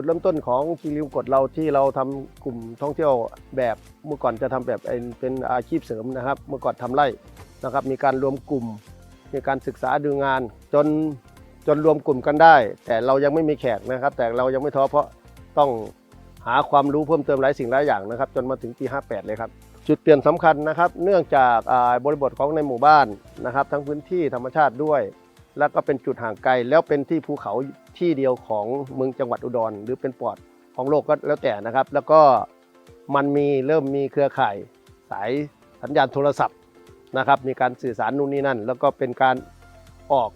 จุดเริ่มต้นของคีริวกดเราที่เราทำกลุ่มท่องเที่ยวแบบเมื่อก่อนจะทำแบบเป็นอาชีพเสริมนะครับ เมื่อก่อนทำไร่นะครับ มีการรวมกลุ่ม มีการศึกษาดูงาน จนจนรวมกลุ่มกันได้ แต่เรายังไม่มีแขกนะครับ แต่เรายังไม่ท้อเพราะต้องหาความรู้เพิ่มเติมหลายสิ่งหลายอย่างนะครับ จนมาถึงปี 58 เลยครับจุดเปลี่ยนสำคัญนะครับ เนื่องจากบริบทของในหมู่บ้านนะครับ ทั้งพื้นที่ธรรมชาติด้วย แล้วก็เป็นจุดห่างไกล แล้วเป็นที่ภูเขาที่เดียวของเมืองจังหวัดอุดร หรือเป็นปอดของโลกก็แล้วแต่นะครับ แล้วก็มันมีเริ่มมีเครือข่ายสายสัญญาณโทรศัพท์นะครับ มีการสื่อสารนู่นนี่นั่น แล้วก็เป็นการออก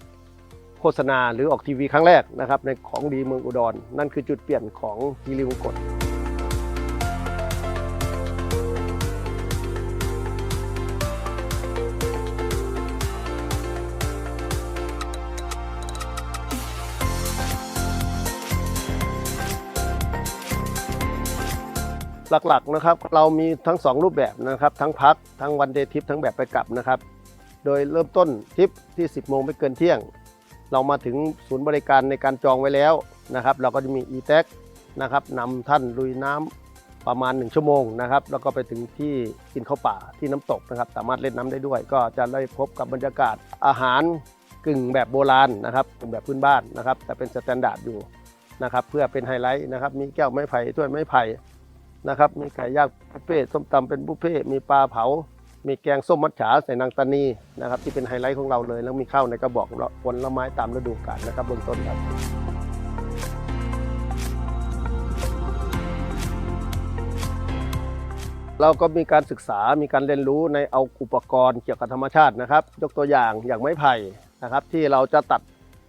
โฆษณาหรือออกทีวีครั้งแรกนะครับในของดีเมืองอุดรนั่นคือจุดเปลี่ยนของทีรีวงกฎ หลักๆนะครับเรามีทั้ง 2 รูปแบบนะครับ ทั้งพักทั้งวันเดย์ทริปทั้งแบบไปกลับนะครับ โดยเริ่มต้นทริปที่ 10 โมงไม่เกินเที่ยง เรามาถึงศูนย์บริการในการจองไว้แล้วนะครับ เราก็จะมี e t a g นะครับนำท่านลุยน้ำประมาณ 1 ชั่วโมงนะครับ แล้วก็ไปถึงที่กินข้าวป่าที่น้ำตกนะครับ สามารถเล่นน้ำได้ด้วย ก็จะได้พบกับบรรยากาศอาหารกึ่งแบบโบราณนะครับกึ่งแบบพื้นบ้านนะครับ แต่เป็นสแตนดาร์ดอยู่นะครับ เพื่อเป็นไฮไลท์นะครับ มีแก้วไม้ไผ่ถ้วยไม้ไผ่ นะครับ มีไก่ย่างบุฟเฟ่ส้มตำเป็นบุฟเฟ่มีปลาเผา มีแกงส้มมัดฉาใส่นางตานีนะครับที่เป็นไฮไลท์ของเราเลย แล้วมีข้าวในกระบอกผลไม้ตามฤดูกาลนะครับเบื้องต้นครับเราก็มีการศึกษา มีการเรียนรู้ในเอาอุปกรณ์เกี่ยวกับธรรมชาตินะครับ ยกตัวอย่างอย่างไม้ไผ่นะครับ ที่เราจะตัด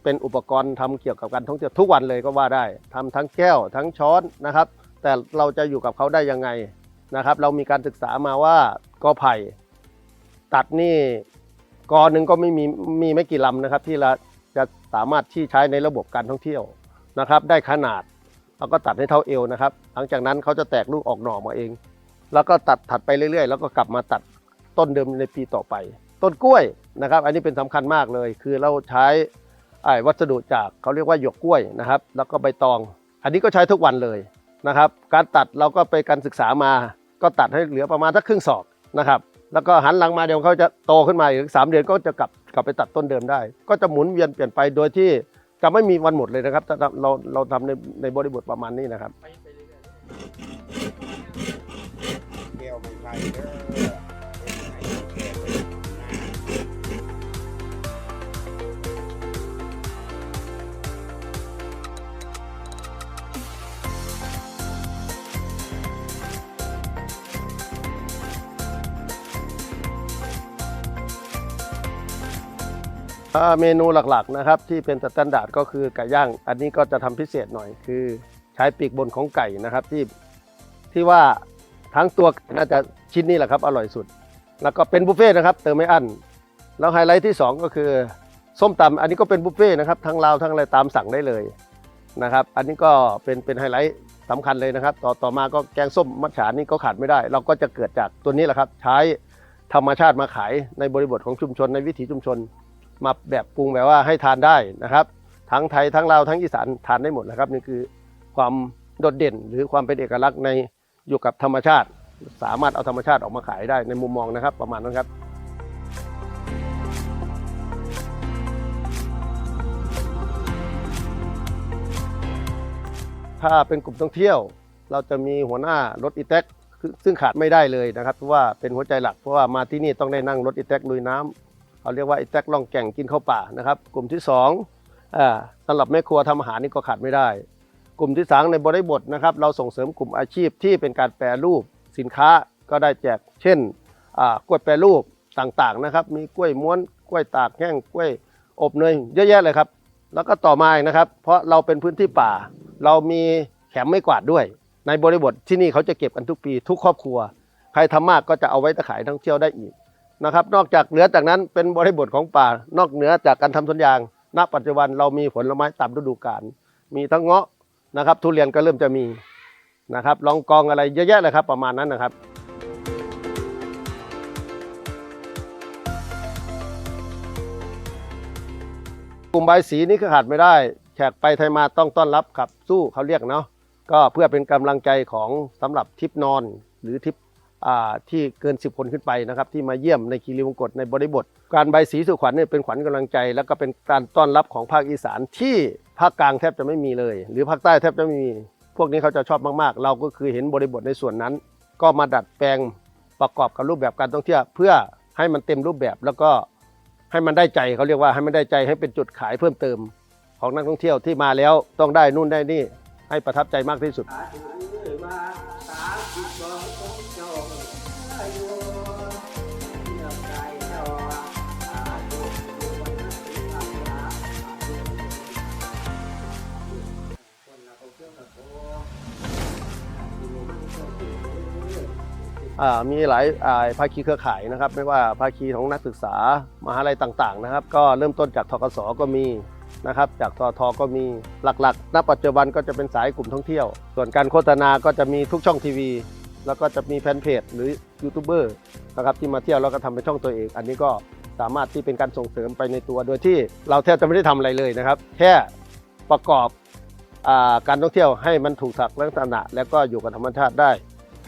เป็นอุปกรณ์ทำเกี่ยวกับการท่องเที่ยวทุกวันเลยก็ว่าได้ทำทั้งแก้วทั้งช้อนนะครับ แต่เราจะอยู่กับเขาได้ยังไงนะครับ เรามีการศึกษามาว่ากอไผ่ ตัดนี่กอหนึ่งก็ไม่มีมีไม่กี่ลำนะครับ ที่เราจะสามารถที่ใช้ในระบบการท่องเที่ยวนะครับ ได้ขนาดเราก็ตัดให้เท่าเอวนะครับ หลังจากนั้นเขาจะแตกลูกออกหน่อมาเอง แล้วก็ตัดถัดไปเรื่อยๆ แล้วก็กลับมาตัดต้นเดิมในปีต่อไป ต้นกล้วยนะครับ อันนี้เป็นสำคัญมากเลย คือเราใช้ไอ้วัสดุจากเขาเรียกว่าหยวกกล้วยนะครับ แล้วก็ใบตอง อันนี้ก็ใช้ทุกวันเลย นะครับ การตัดเราก็ไปการศึกษามา ก็ตัดให้เหลือประมาณสักครึ่งศอกนะครับ แล้วก็หันหลังมาเดี๋ยวเขาจะโตขึ้นมาอีกสามเดือนก็จะกลับกลับไปตัดต้นเดิมได้ ก็จะหมุนเวียนเปลี่ยนไปโดยที่จะไม่มีวันหมดเลยนะครับเราเราทำในในบริบทประมาณนี้นะครับแก้วไม่ใช่เด้อ เมนูหลักๆนะครับที่เป็นสแตนดาร์ดก็คือไก่ย่าง อันนี้ก็จะทำพิเศษหน่อยคือใช้ปีกบนของไก่นะครับที่ที่ว่าทั้งตัวน่าจะชิ้นนี้แหละครับอร่อยสุด แล้วก็เป็นบุฟเฟ่ต์นะครับเติมไม่อั้นแล้วไฮไลท์ที่ 2 ก็คือส้มตำอันนี้ก็เป็นบุฟเฟ่ต์นะครับทั้งลาวทั้งอะไรตามสั่งได้เลยนะครับ อันนี้ก็เป็นเป็นไฮไลท์สำคัญเลยนะครับ ต่อต่อมาก็แกงส้มมัดฉานี่ก็ขาดไม่ได้ เราก็จะเกิดจากตัวนี้แหละครับ ใช้ธรรมชาติมาขายในบริบทของชุมชนในวิถีชุมชน มาแบบปรุงแบบว่าให้ทานได้นะครับ ทั้งไทยทั้งลาวทั้งอีสานทานได้หมดนะครับนี่คือความโดดเด่นหรือความเป็นเอกลักษณ์ในอยู่กับธรรมชาติ สามารถเอาธรรมชาติออกมาขายได้ในมุมมองนะครับ ประมาณนั้นครับถ้าเป็นกลุ่มท่องเที่ยว เราจะมีหัวหน้ารถอีแท็กซึ่งขาดไม่ได้เลยนะครับเพราะว่าเป็นหัวใจหลักเพราะว่ามาที่นี่ต้องได้นั่งรถอีแท็กลุยน้ำ เขาเรียกว่าไอ้แท็กล่องแก่งกินข้าวป่านะครับ กลุ่มที่2อ่าสำหรับแม่ครัวทำอาหารนี่ก็ขาดไม่ได้ กลุ่มที่สามในบริบทนะครับ เราส่งเสริมกลุ่มอาชีพที่เป็นการแปรรูปสินค้าก็ได้แจก เช่นอ่ากล้วยแปรรูปต่างๆนะครับ มีกล้วยม้วนกล้วยตากแห้งกล้วยอบเนยเยอะแยะเลยครับ แล้วก็ต่อมาอีกนะครับ เพราะเราเป็นพื้นที่ป่า เรามีแขมไม่กวาดด้วย ในบริบทที่นี่เขาจะเก็บกันทุกปี ทุกครอบครัว ใครทำมากก็จะเอาไว้ตะขายท่องเที่ยวได้อีก นะครับ นอกจากเหนือจากนั้นเป็นบริบทของป่า นอกเหนือจากการทำสวนยาง ณ ปัจจุบันเรามีผลไม้ตามฤดูกาล มีทั้งเงาะนะครับ ทุเรียนก็เริ่มจะมีนะครับลองกองอะไรเยอะแยะเลยครับประมาณนั้นนะครับกลุ่มใบสีนี่ก็ขาดไม่ได้ แขกไปไทยมาต้องต้อนรับขับสู้เขาเรียกเนาะก็เพื่อเป็นกำลังใจของสำหรับทริปนอน หรือทริป ที่เกิน 10 คนขึ้นไปนะครับที่มาเยี่ยมในคีรีวงกฏในบริบท การใบสีสู่ขวัญเนี่ยเป็นขวัญกำลังใจ แล้วก็เป็นการต้อนรับของภาคอีสานที่ภาคกลางแทบจะไม่มีเลย หรือภาคใต้แทบจะไม่มี พวกนี้เขาจะชอบมากๆ เราก็คือเห็นบริบทในส่วนนั้น ก็มาดัดแปลงประกอบกับรูปแบบการท่องเที่ยวเพื่อให้มันเต็มรูปแบบแล้วก็ให้มันได้ใจเขาเรียกว่าให้มันได้ใจให้เป็นจุดขายเพิ่มเติม ของนักท่องเที่ยวที่มาแล้วต้องได้นู่นได้นี่ให้ประทับใจมากที่สุด มีหลายภาคีเครือข่ายนะครับ ไม่ว่าภาคีของนักศึกษามหาลัยต่างๆนะครับ ก็เริ่มต้นจากทกศก็มีนะครับ จากททก็มีหลักๆณปัจจุบันก็จะเป็นสายกลุ่มท่องเที่ยว ส่วนการโฆษณาก็จะมีทุกช่องทีวี แล้วก็จะมีแฟนเพจหรือยูทูบเบอร์นะครับที่มาเที่ยวแล้วก็ทำเป็นช่องตัวเอง อันนี้ก็สามารถที่เป็นการส่งเสริมไปในตัว โดยที่เราแทบจะไม่ได้ทำอะไรเลยนะครับ แค่ประกอบอการท่องเที่ยวให้มันถูกสักลักษณะ แล้วก็อยู่กับธรรมชาติได้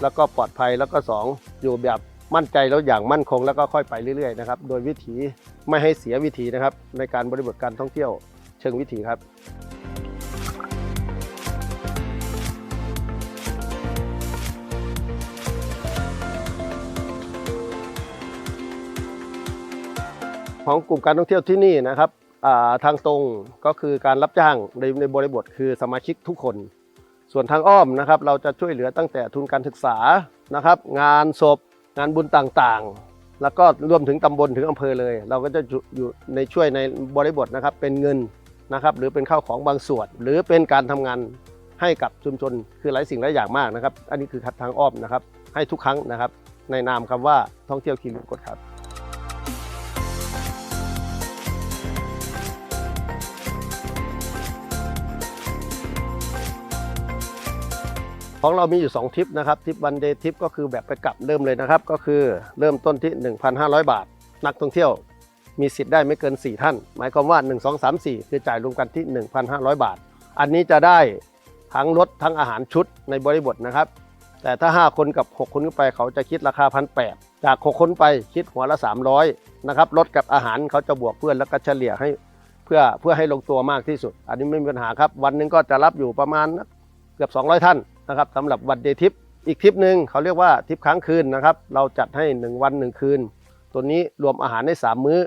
แล้วก็ปลอดภัยแล้วก็สองอยู่แบบมั่นใจแล้วอย่างมั่นคงแล้วก็ค่อยไปเรื่อยๆนะครับโดยวิถีไม่ให้เสียวิถีนะครับ ในการบริบทการท่องเที่ยวเชิงวิถีครับของกลุ่มการท่องเที่ยวที่นี่นะครับาทางตรงก็คือการรับจ้างในในบริบทคือสมาชิกทุกคน ส่วนทางอ้อมนะครับ เราจะช่วยเหลือตั้งแต่ทุนการศึกษานะครับ งานศพ งานบุญต่างๆ แล้วก็รวมถึงตำบลถึงอำเภอเลย เราก็จะอยู่ในช่วยในบริบทนะครับ เป็นเงินนะครับ หรือเป็นข้าวของบางส่วน หรือเป็นการทำงานให้กับชุมชนคือหลายสิ่งหลายอย่างมากนะครับ อันนี้คือทางอ้อมนะครับ ให้ทุกครั้งนะครับ ในนามคำว่าท่องเที่ยวคีรีกฏครับ ของเรามีอยู่ 2ทริปนะครับทริปวันเดย์ทริปก็คือแบบไปกลับเริ่มเลยนะครับ ก็คือเริ่มต้นที่ 1,500 บาท นักท่องเที่ยวมีสิทธิ์ได้ไม่เกิน 4 ท่าน หมายความว่า 1 2 3 4 คือจ่ายรวมกันที่ 1,500 บาท อันนี้จะได้ทั้งรถทั้งอาหารชุดในบริบทนะครับ แต่ถ้า 5 คนกับ 6 คนขึ้นไปเขาจะคิดราคา1,800จาก 6 คนไปคิดหัวละ 300นะครับรถกับอาหารเขาจะบวกเพื่อนแล้วก็เฉลี่ยให้เพื่อเพื่อให้ลงตัวมากที่สุด อันนี้ไม่มีปัญหาครับ วันหนึ่งก็จะรับอยู่ประมาณเกือบ 200 ท่าน นะครับสำหรับวันเดทิปอีกทริปหนึ่งเขาเรียกว่าทริปค้างคืนนะครับ เราจัดให้ 1 วัน 1 คืน ตัวนี้รวมอาหารได้3มื้อ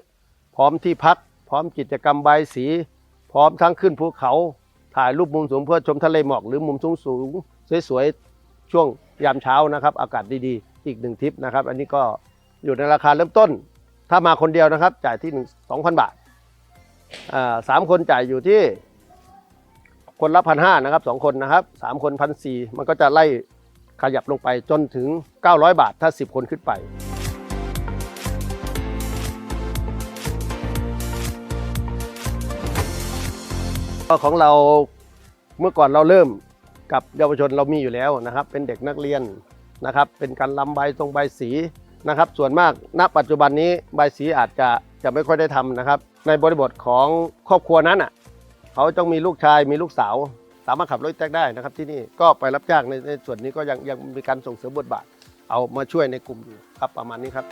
พร้อมที่พัก พร้อมกิจกรรมใบสี พร้อมทั้งขึ้นภูเขา ถ่ายรูปมุมสูงเพื่อชมทะเลหมอกหรือมุมสูงสูงสวยๆ ช่วงยามเช้านะครับ อากาศดีๆ อีกหนึ่งทริปนะครับ อันนี้ก็อยู่ในราคาเริ่มต้น ถ้ามาคนเดียวนะครับ จ่ายที่ 1 2,000 บาทอ่าสามคนจ่ายอยู่ที่ คนละพันห้านะครับสองคนนะครับสามคนพันสี่มันก็จะไล่ขยับลงไปจนถึง 900 บาทถ้า 10 คนขึ้นไป ของเราเมื่อก่อนเราเริ่มกับเยาวชนเรามีอยู่แล้วนะครับ เป็นเด็กนักเรียนนะครับ เป็นการลำใบตรงใบสีนะครับ ส่วนมากณปัจจุบันนี้ใบสีอาจจะจะไม่ค่อยได้ทำนะครับ ในบริบทของครอบครัวนั้นอะ เขาต้องมีลูกชายมีลูกสาว สามารถขับรถแท็กได้นะครับที่นี่ก็ไปรับจ้างในในส่วนนี้ก็ยังยังมีการส่งเสริมบทบาท เอามาช่วยในกลุ่มอยู่ครับประมาณนี้ครับ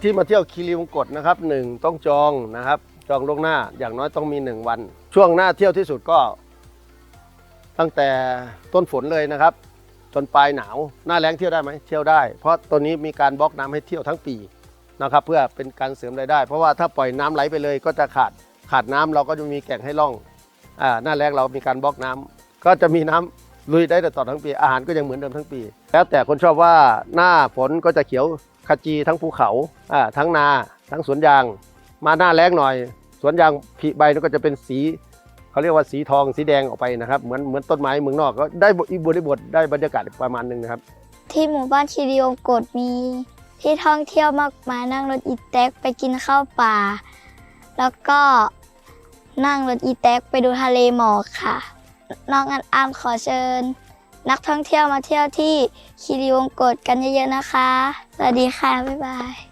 ที่มาเที่ยวคีรีวงกฏนะครับหนึ่งต้องจองนะครับจองล่วงหน้าอย่างน้อยต้องมี 1 วัน ช่วงหน้าเที่ยวที่สุดก็ ตั้งแต่ต้นฝนเลยนะครับ จนปลายหนาว หน้าแล้งเที่ยวได้ไหมเที่ยวได้ เพราะตัวนี้มีการบล็อกน้ำให้เที่ยวทั้งปีนะครับเพื่อเป็นการเสริมรายได้ เพราะว่าถ้าปล่อยน้ำไหลไปเลยก็จะขาดขาดน้ำเราก็จะมีแก่งให้ล่องอ่าหน้าแล้งเรามีการบล็อกน้ำก็จะมีน้ำลุยได้ตลอดทั้งปีอาหารก็ยังเหมือนเดิมทั้งปี แล้วแต่คนชอบว่าหน้าฝนก็จะเขียวขจีทั้งภูเขาอ่าทั้งนา ทั้งสวนยาง มาหน้าแล้งหน่อย สวนยางผลิใบก็จะเป็นสี เขาเรียกว่าสีทองสีแดงออกไปนะครับ เหมือนเหมือนต้นไม้เมืองนอกก็ได้อีกบริบทได้บรรยากาศประมาณหนึงนะครับ ที่หมู่บ้านคีรีวงกฏมีที่ท่องเที่ยวมากมายนั่งรถอีแท็กไปกินข้าวป่า แล้วก็นั่งรถอีแท็กไปดูทะเลหมอกค่ะ น้องอันอามขอเชิญ นักท่องเที่ยวมาเที่ยวที่คีรีวงกฏกันเยอะๆนะคะ สวัสดีค่ะ บ๊ายบาย